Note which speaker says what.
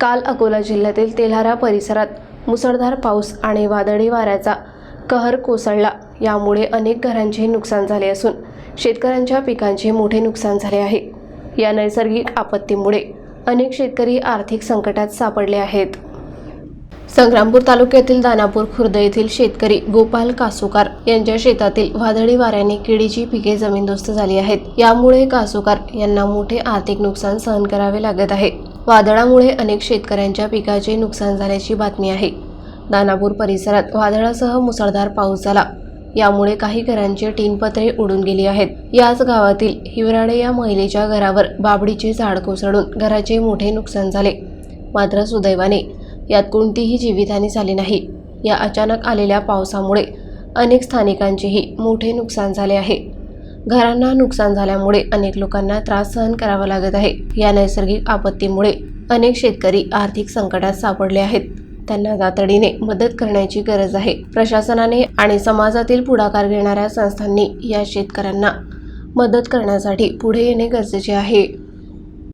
Speaker 1: काल अकोला जिल्ह्यातील तेल्हारा परिसरात मुसळधार पाऊस आणि वादळी वाऱ्याचा कहर कोसळला. यामुळे अनेक घरांचे नुकसान झाले असून शेतकऱ्यांच्या पिकांचे मोठे नुकसान झाले आहे. या नैसर्गिक आपत्तीमुळे अनेक शेतकरी आर्थिक संकटात सापडले आहेत. संग्रामपूर तालुक्यातील दानापूर खुर्द येथील शेतकरी गोपाल कासुकार यांच्या शेतातील वादळी वाऱ्याने केळीची पिके जमीनदोस्त झाली आहेत. यामुळे कासुकार यांना मोठे आर्थिक नुकसान सहन करावे लागत आहे. वादळामुळे अनेक शेतकऱ्यांच्या पिकाचे नुकसान झाल्याची बातमी आहे. दानापूर परिसरात वादळासह मुसळधार पाऊस झाला. यामुळे काही घरांचे टीनपत्रे उडून गेली आहेत. याच गावातील हिवराडे या महिलेच्या घरावर बाबडीचे झाड कोसळून घराचे मोठे नुकसान झाले. मात्र सुदैवाने यात कोणतीही जीवितहानी झाली नाही. या अचानक आलेल्या पावसामुळे अनेक स्थानिकांचेही मोठे नुकसान झाले आहे. घरांना नुकसान झाल्यामुळे अनेक लोकांना त्रास सहन करावा लागत आहे. या नैसर्गिक आपत्तीमुळे अनेक शेतकरी आर्थिक संकटात सापडले आहेत. त्यांना तातडीने मदत करण्याची गरज आहे. प्रशासनाने आणि समाजातील पुढाकार घेणाऱ्या संस्थांनी या शेतकऱ्यांना मदत करण्यासाठी पुढे येणे गरजेचे आहे.